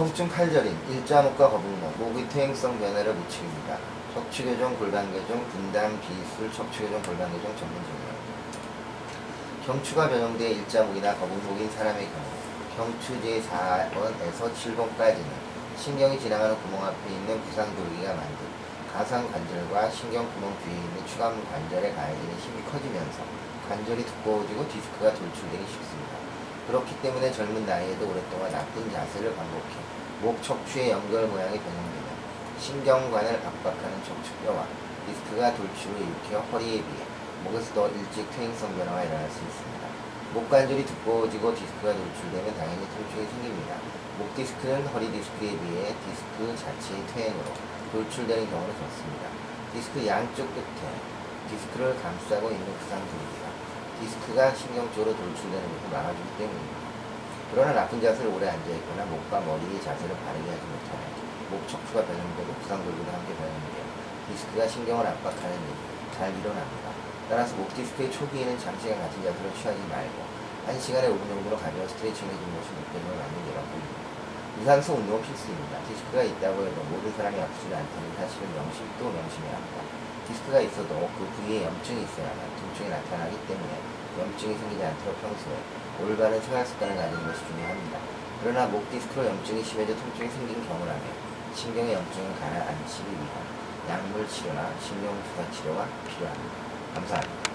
통증 칼저림, 일자목과 거북목, 목의 퇴행성 변화를 부추깁니다. 척추교정, 골반교정, 분당, 비술, 척추교정, 골반교정 전문점이에요. 경추가 변형돼 일자목이나 거북목인 사람의 경우 경추 제 4번에서 7번까지는 신경이 지나가는 구멍 앞에 있는 부상도르기가 만든 가상 관절과 신경 구멍 뒤에 있는 추간 관절에 가해지는 힘이 커지면서 관절이 두꺼워지고 디스크가 돌출되기 쉽습니다. 그렇기 때문에 젊은 나이에도 오랫동안 나쁜 자세를 반복해 목 척추의 연결 모양이 변형되면 신경관을 압박하는 척추뼈와 디스크가 돌출을 일으켜 허리에 비해 목에서 더 일찍 퇴행성 변화가 일어날 수 있습니다. 목 관절이 두꺼워지고 디스크가 돌출되면 당연히 통증이 생깁니다. 목 디스크는 허리 디스크에 비해 디스크 자체의 퇴행으로 돌출되는 경우는 적습니다. 디스크 양쪽 끝에 디스크를 감싸고 있는 부상들입니다. 디스크가 신경 쪽으로 돌출되는 것을 막아주기 때문입니다. 그러나 나쁜 자세를 오래 앉아있거나 목과 머리의 자세를 바르게 하지 못하면 목 척추가 변형되고 부상돌기도 함께 변형되어 디스크가 신경을 압박하는 일이 잘 일어납니다. 따라서 목 디스크의 초기에는 장시간 같은 자세를 취하지 말고 1시간에 5분 정도로 가벼운 스트레칭을 해주는 것이 목표를 맞는 게 맞습니다. 유산소 운동은 필수입니다. 디스크가 있다고 해도 모든 사람이 아프지 않다는 사실을 명심 또 명심해야 합니다. 디스크가 있어도 그 부위에 염증이 있어야만 통증이 나타나기 때문에 염증이 생기지 않도록 평소에 올바른 생활 습관을 가지는 것이 중요합니다. 그러나 목 디스크로 염증이 심해져 통증이 생긴 경우라면 신경의 염증을 가라앉히기 위한 약물 치료나 신경 주사 치료가 필요합니다. 감사합니다.